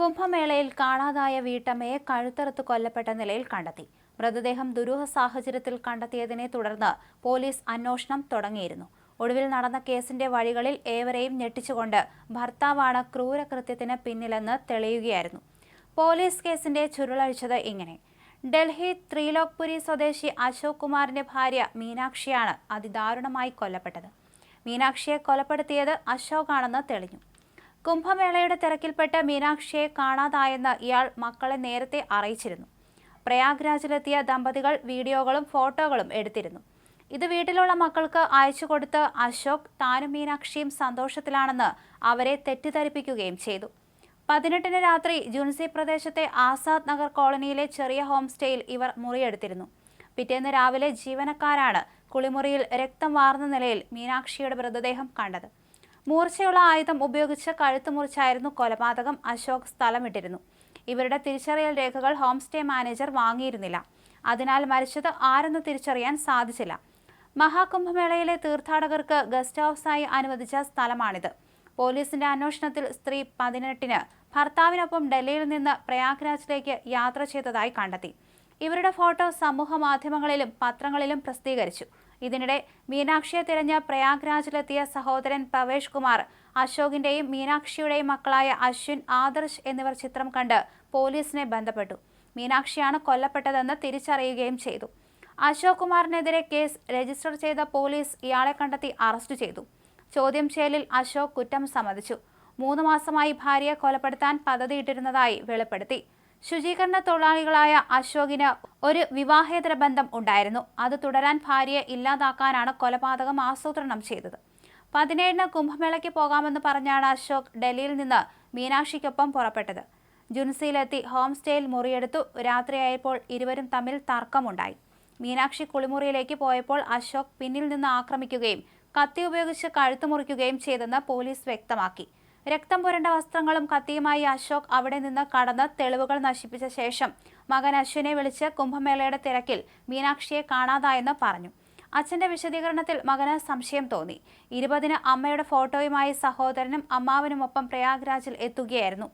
കുംഭമേളയിൽ കാണാതായ വീട്ടമ്മയെ കഴുത്തറുത്ത് കൊല്ലപ്പെട്ട നിലയിൽ കണ്ടെത്തി. മൃതദേഹം ദുരൂഹ സാഹചര്യത്തിൽ കണ്ടെത്തിയതിനെ തുടർന്ന് പോലീസ് അന്വേഷണം തുടങ്ങിയിരുന്നു. ഒടുവിൽ നടന്ന കേസിന്റെ വഴികളിൽ ഏവരെയും ഞെട്ടിച്ചുകൊണ്ട് ഭർത്താവാണ് ക്രൂരകൃത്യത്തിന് പിന്നിലെന്ന് തെളിയുകയായിരുന്നു. പോലീസ് കേസിന്റെ ചുരുളഴിച്ചത് ഇങ്ങനെ. ഡൽഹി ത്രിലോക്പുരി സ്വദേശി അശോക് കുമാറിന്റെ ഭാര്യ മീനാക്ഷിയാണ് അതിദാരുണമായി കൊല്ലപ്പെട്ടത്. മീനാക്ഷിയെ കൊലപ്പെടുത്തിയത് അശോകാണെന്ന് തെളിഞ്ഞു. കുംഭമേളയുടെ തിരക്കിൽപ്പെട്ട് മീനാക്ഷിയെ കാണാതായെന്ന് ഇയാൾ മക്കളെ നേരത്തെ അറിയിച്ചിരുന്നു. പ്രയാഗ്രാജിലെത്തിയ ദമ്പതികൾ വീഡിയോകളും ഫോട്ടോകളും എടുത്തിരുന്നു. ഇത് വീട്ടിലുള്ള മക്കൾക്ക് അയച്ചു കൊടുത്ത് അശോക് താനും മീനാക്ഷിയും സന്തോഷത്തിലാണെന്ന് അവരെ തെറ്റിദ്ധരിപ്പിക്കുകയും ചെയ്തു. പതിനെട്ടിന് രാത്രി ജുൻസി പ്രദേശത്തെ ആസാദ് നഗർ കോളനിയിലെ ചെറിയ ഹോം സ്റ്റേയിൽ ഇവർ മുറിയെടുത്തിരുന്നു. പിറ്റേന്ന് രാവിലെ ജീവനക്കാരാണ് കുളിമുറിയിൽ രക്തം വാർന്ന നിലയിൽ മീനാക്ഷിയുടെ മൃതദേഹം കണ്ടത്. മൂർച്ചയുള്ള ആയുധം ഉപയോഗിച്ച് കഴുത്ത് മുറിച്ചായിരുന്നു കൊലപാതകം. അശോക് സ്ഥലമിട്ടിരുന്നു ഇവരുടെ തിരിച്ചറിയൽ രേഖകൾ ഹോം സ്റ്റേ മാനേജർ വാങ്ങിയിരുന്നില്ല. അതിനാൽ മരിച്ചത് ആരെന്ന് തിരിച്ചറിയാൻ സാധിച്ചില്ല. മഹാകുംഭമേളയിലെ തീർത്ഥാടകർക്ക് ഗസ്റ്റ് ഹൌസായി അനുവദിച്ച സ്ഥലമാണിത്. പോലീസിന്റെ അന്വേഷണത്തിൽ സ്ത്രീ പതിനെട്ടിന് ഭർത്താവിനൊപ്പം ഡൽഹിയിൽ നിന്ന് പ്രയാഗ്രാജിലേക്ക് യാത്ര ചെയ്തതായി കണ്ടെത്തി. ഇവരുടെ ഫോട്ടോ സമൂഹ മാധ്യമങ്ങളിലും പത്രങ്ങളിലും പ്രസിദ്ധീകരിച്ചു. ഇതിനിടെ മീനാക്ഷിയെ തിരഞ്ഞ് പ്രയാഗ്രാജിലെത്തിയ സഹോദരൻ പവേഷ് കുമാർ അശോകിന്റെയും മീനാക്ഷിയുടെയും മക്കളായ അശ്വിൻ ആദർശ് എന്നിവർ ചിത്രം കണ്ട് പോലീസിനെ ബന്ധപ്പെട്ടു. മീനാക്ഷിയാണ് കൊല്ലപ്പെട്ടതെന്ന് തിരിച്ചറിയുകയും ചെയ്തു. അശോക് കുമാറിനെതിരെ കേസ് രജിസ്റ്റർ ചെയ്ത പോലീസ് ഇയാളെ കണ്ടെത്തി അറസ്റ്റ് ചെയ്തു. ചോദ്യം ചെയ്യലിൽ അശോക് കുറ്റം സമ്മതിച്ചു. മൂന്ന് മാസമായി ഭാര്യയെ കൊലപ്പെടുത്താൻ പദ്ധതിയിട്ടിരുന്നതായി വെളിപ്പെടുത്തി. ശുചീകരണ തൊഴിലാളികളായ അശോകിന് ഒരു വിവാഹേതര ബന്ധം ഉണ്ടായിരുന്നു. അത് തുടരാൻ ഭാര്യയെ ഇല്ലാതാക്കാനാണ് കൊലപാതകം ആസൂത്രണം ചെയ്തത്. പതിനേഴിന് കുംഭമേളയ്ക്ക് പോകാമെന്ന് പറഞ്ഞാണ് അശോക് ഡൽഹിയിൽ നിന്ന് മീനാക്ഷിക്കൊപ്പം പുറപ്പെട്ടത്. ജുൻസിയിലെത്തി ഹോം സ്റ്റേയിൽ മുറിയെടുത്തു. രാത്രിയായപ്പോൾ ഇരുവരും തമ്മിൽ തർക്കമുണ്ടായി. മീനാക്ഷി കുളിമുറിയിലേക്ക് പോയപ്പോൾ അശോക് പിന്നിൽ നിന്ന് ആക്രമിക്കുകയും കത്തി ഉപയോഗിച്ച് കഴുത്തു മുറിക്കുകയും ചെയ്തെന്ന് പോലീസ് വ്യക്തമാക്കി. രക്തം പുരണ്ട വസ്ത്രങ്ങളും കത്തിയുമായി അശോക് അവിടെ നിന്ന് കടന്ന് തെളിവുകൾ നശിപ്പിച്ച ശേഷം മകൻ അശ്വിനെ വിളിച്ച് കുംഭമേളയുടെ തിരക്കിൽ മീനാക്ഷിയെ കാണാതായെന്ന് പറഞ്ഞു. അച്ഛന്റെ വിശദീകരണത്തിൽ മകന് സംശയം തോന്നി. ഇരുപതിന് അമ്മയുടെ ഫോട്ടോയുമായി സഹോദരനും അമ്മാവനുമൊപ്പം പ്രയാഗ്രാജിൽ എത്തുകയായിരുന്നു.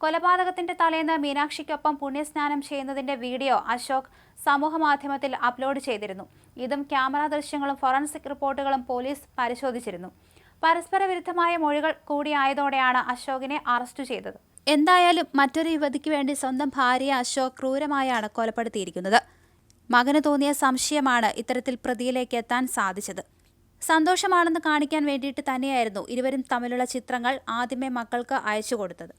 കൊലപാതകത്തിന്റെ തലേന്ന് മീനാക്ഷിക്കൊപ്പം പുണ്യസ്നാനം ചെയ്യുന്നതിന്റെ വീഡിയോ അശോക് സമൂഹമാധ്യമത്തിൽ അപ്ലോഡ് ചെയ്തിരുന്നു. ഇതും ക്യാമറ ദൃശ്യങ്ങളും ഫോറൻസിക് റിപ്പോർട്ടുകളും പോലീസ് പരിശോധിച്ചിരുന്നു. പരസ്പര വിരുദ്ധമായ മൊഴികൾ കൂടിയായതോടെയാണ് അശോകിനെ അറസ്റ്റ് ചെയ്തത്. എന്തായാലും മറ്റൊരു യുവതിക്ക് വേണ്ടി സ്വന്തം ഭാര്യയെ അശോക് ക്രൂരമായാണ് കൊലപ്പെടുത്തിയിരിക്കുന്നത്. മകന് തോന്നിയ സംശയമാണ് ഇത്തരത്തിൽ പ്രതിയിലേക്ക് എത്താൻ സാധിച്ചത്. സന്തോഷമാണെന്ന് കാണിക്കാൻ വേണ്ടിയിട്ട് തന്നെയായിരുന്നു ഇരുവരും തമ്മിലുള്ള ചിത്രങ്ങൾ ആദ്യമേ മക്കൾക്ക് അയച്ചു കൊടുത്തത്.